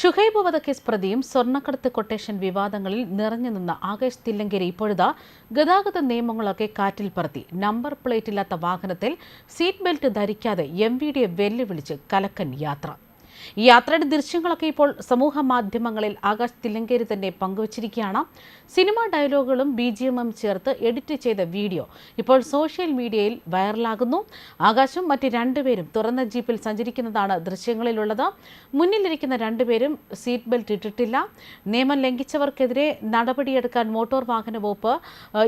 ഷുഹൈബ് വധക്കേസ് പ്രതിയും സ്വർണക്കടത്ത് കൊട്ടേഷൻ വിവാദങ്ങളിൽ നിറഞ്ഞു നിന്ന ആകാശ് തില്ലങ്കേരി ഇപ്പോഴത്തെ ഗതാഗത നിയമങ്ങളൊക്കെ കാറ്റിൽ പറത്തി. നമ്പർ പ്ലേറ്റ് ഇല്ലാത്ത വാഹനത്തിൽ സീറ്റ് ബെൽറ്റ് ധരിക്കാതെ എം വെല്ലുവിളിച്ച് കലക്കൻ യാത്ര. ഈ യാത്രയുടെ ദൃശ്യങ്ങളൊക്കെ ഇപ്പോൾ സമൂഹ മാധ്യമങ്ങളിൽ ആകാശ് തില്ലങ്കേരി തന്നെ പങ്കുവച്ചിരിക്കുകയാണ്. സിനിമാ ഡയലോഗുകളും ബി ജി എമ്മും ചേർത്ത് എഡിറ്റ് ചെയ്ത വീഡിയോ ഇപ്പോൾ സോഷ്യൽ മീഡിയയിൽ വൈറലാകുന്നു. ആകാശും മറ്റ് രണ്ടുപേരും തുറന്ന ജീപ്പിൽ സഞ്ചരിക്കുന്നതാണ് ദൃശ്യങ്ങളിലുള്ളത്. മുന്നിലിരിക്കുന്ന രണ്ടുപേരും സീറ്റ് ബെൽറ്റ് ഇട്ടിട്ടില്ല. നിയമം ലംഘിച്ചവർക്കെതിരെ നടപടിയെടുക്കാൻ മോട്ടോർ വാഹന വകുപ്പ്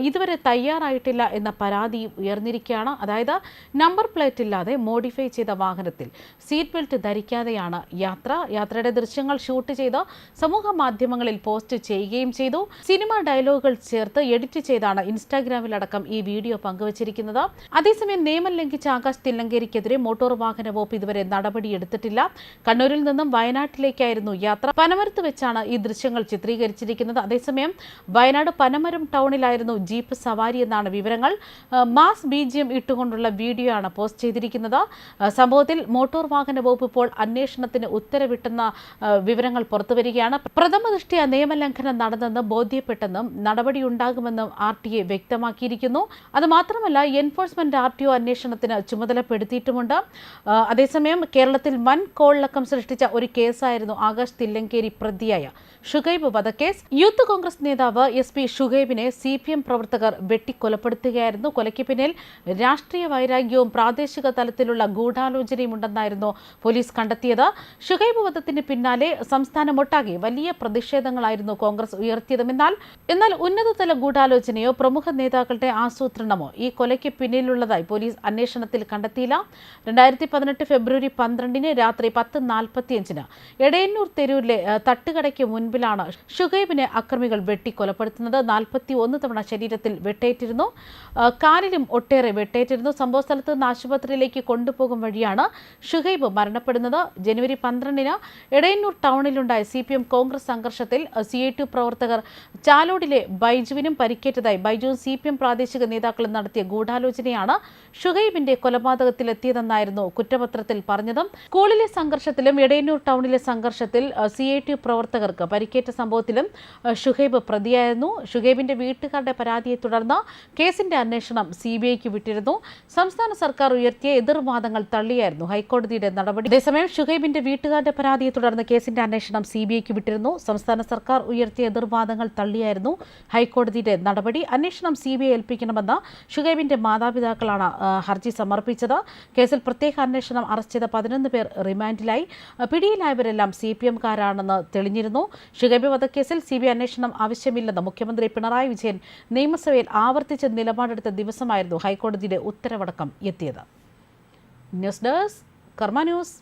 ഇതുവരെ തയ്യാറായിട്ടില്ല എന്ന പരാതി ഉയർന്നിരിക്കുകയാണ്. അതായത് നമ്പർ പ്ലേറ്റ് ഇല്ലാതെ മോഡിഫൈ ചെയ്ത വാഹനത്തിൽ സീറ്റ് ബെൽറ്റ് ധരിക്കാതെയാണ് യാത്ര യാത്രയുടെ ദൃശ്യങ്ങൾ ഷൂട്ട് ചെയ്ത് സമൂഹ മാധ്യമങ്ങളിൽ പോസ്റ്റ് ചെയ്യുകയും ചെയ്തു. സിനിമ ഡയലോഗുകൾ ചേർത്ത് എഡിറ്റ് ചെയ്താണ് ഇൻസ്റ്റാഗ്രാമിലടക്കം ഈ വീഡിയോ പങ്കുവച്ചിരിക്കുന്നത്. അതേസമയം നിയമം ലംഘിച്ച ആകാശ് തില്ലങ്കേരിക്കെതിരെ മോട്ടോർ വാഹന വകുപ്പ് ഇതുവരെ നടപടിയെടുത്തിട്ടില്ല കണ്ണൂരിൽ നിന്നും വയനാട്ടിലേക്കായിരുന്നു യാത്ര. പനമരത്ത് വെച്ചാണ് ഈ ദൃശ്യങ്ങൾ ചിത്രീകരിച്ചിരിക്കുന്നത്. അതേസമയം വയനാട് പനമരം ടൗണിലായിരുന്നു ജീപ്പ് സവാരി എന്നാണ് വിവരങ്ങൾ. മാസ് ബി ഇട്ടുകൊണ്ടുള്ള വീഡിയോ ആണ് പോസ്റ്റ് ചെയ്തിരിക്കുന്നത്. സംഭവത്തിൽ മോട്ടോർ വാഹന വകുപ്പ് ഇപ്പോൾ അന്വേഷണത്തിന് ഉത്തരവിട്ടെന്ന വിവരങ്ങൾ പുറത്തുവരികയാണ് പ്രഥമ ദൃഷ്ടിയ നിയമലംഘനം നടന്നെന്ന് ബോധ്യപ്പെട്ടെന്നും നടപടിയുണ്ടാകുമെന്നും ആർ ടി എ വ്യക്തമാക്കിയിരിക്കുന്നു. അതുമാത്രമല്ല എൻഫോഴ്സ്മെന്റ് ആർ ടി ഒ അന്വേഷണത്തിന് ചുമതലപ്പെടുത്തിയിട്ടുമുണ്ട്. അതേസമയം കേരളത്തിൽ വൻ കോളിളക്കം സൃഷ്ടിച്ച ഒരു കേസായിരുന്നു ആകാശ് തില്ലങ്കേരി പ്രതിയായ ഷുഗൈബ് വധക്കേസ്. യൂത്ത് കോൺഗ്രസ് നേതാവ് എസ് പി ഷുഗൈബിനെ സി പി എം പ്രവർത്തകർ വെട്ടിക്കൊലപ്പെടുത്തുകയായിരുന്നു. കൊലയ്ക്ക് പിന്നിൽ രാഷ്ട്രീയ വൈരാഗ്യവും പ്രാദേശിക തലത്തിലുള്ള ഗൂഢാലോചനയും ഉണ്ടെന്നായിരുന്നു പോലീസ് കണ്ടെത്തിയത്. ഷുഗൈബ് വധത്തിന് പിന്നാലെ സംസ്ഥാനമൊട്ടാകെ വലിയ പ്രതിഷേധങ്ങളായിരുന്നു കോൺഗ്രസ് ഉയർത്തിയതുമെന്നാൽ എന്നാൽ ഉന്നതതല ഗൂഢാലോചനയോ പ്രമുഖ നേതാക്കളുടെ ആസൂത്രണമോ ഈ കൊലയ്ക്ക് പിന്നിലുള്ളതായി പോലീസ് അന്വേഷണത്തിൽ കണ്ടെത്തിയില്ല. രണ്ടായിരത്തി പതിനെട്ട് ഫെബ്രുവരി പന്ത്രണ്ടിന് രാത്രി പത്ത് നാൽപ്പത്തിയഞ്ചിന് എടയന്നൂർ തെരൂരിലെ തട്ടുകടയ്ക്ക് മുൻപിലാണ് ഷുഹൈബിനെ അക്രമികൾ വെട്ടിക്കൊലപ്പെടുത്തുന്നത്. നാൽപ്പത്തി ഒന്ന് തവണ ശരീരത്തിൽ വെട്ടേറ്റിരുന്നു. കാലിലും ഒട്ടേറെ വെട്ടേറ്റിരുന്നു. സംഭവ സ്ഥലത്ത് നിന്ന് ആശുപത്രിയിലേക്ക് കൊണ്ടുപോകും വഴിയാണ് ഷുഹൈബ് മരണപ്പെടുന്നത്. ജനുവരി പന്ത്രണ്ടിന് എടയന്നൂർ ടൗണിലുണ്ടായ സി പി എം കോൺഗ്രസ് സംഘർഷത്തിൽ സി ഐ ടു പ്രവർത്തകർ ചാലോടിലെ ബൈജുവിനും പരിക്കേറ്റതായി. ബൈജുവും സി പി എം പ്രാദേശിക നേതാക്കളും നടത്തിയ ഗൂഢാലോചനയാണ് ഷുഹൈബിന്റെ കൊലപാതകത്തിലെത്തിയതെന്നായിരുന്നു കുറ്റപത്രത്തിൽ പറഞ്ഞത്. സ്കൂളിലെ സംഘർഷത്തിലും എടയന്നൂർ ടൗണിലെ സംഘർഷത്തിൽ സി ഐ ടി പ്രവർത്തകർക്ക് പരിക്കേറ്റ സംഭവത്തിലും ഷുഹൈബ് പ്രതിയായിരുന്നു. ഷുഹൈബിന്റെ വീട്ടുകാരുടെ പരാതിയെ തുടർന്ന് കേസിന്റെ അന്വേഷണം സി ബി ഐക്ക് വിട്ടിരുന്നു. സംസ്ഥാന സർക്കാർ ഉയർത്തിയ എതിർവാദങ്ങൾ തള്ളിയായിരുന്നു ഹൈക്കോടതിയുടെ നടപടി. അതേസമയം ഷുഹൈബിന്റെ വീട്ടുകാരുടെ പരാതിയെ തുടർന്ന് കേസിന്റെ അന്വേഷണം സി ബി ഐക്ക് വിട്ടിരുന്നു. സംസ്ഥാന സർക്കാർ ഉയർത്തിയ എതിർവാദങ്ങൾ തള്ളിയായിരുന്നു ഹൈക്കോടതിയുടെ നടപടി. അന്വേഷണം സി ബി ഐ ഏൽപ്പിക്കണമെന്ന് ഷുഹൈബിന്റെ മാതാപിതാക്കളാണ് ഹർജി സമർപ്പിച്ചത്. കേസിൽ പ്രത്യേക അന്വേഷണം അറസ്റ്റ് ചെയ്ത പതിനൊന്ന് പേർ റിമാൻഡിലായി. പിടിയിലായവരെല്ലാം സി പി എംകാരാണെന്ന് തെളിഞ്ഞിരുന്നു. ഷുഹൈബ് വധക്കേസിൽ സി ബി ഐ അന്വേഷണം ആവശ്യമില്ലെന്ന് മുഖ്യമന്ത്രി പിണറായി വിജയൻ നിയമസഭയിൽ ആവർത്തിച്ച് നിലപാടെടുത്ത ദിവസമായിരുന്നു ഹൈക്കോടതിയുടെ ഉത്തരവടക്കം എത്തിയത്. News desk Karma news.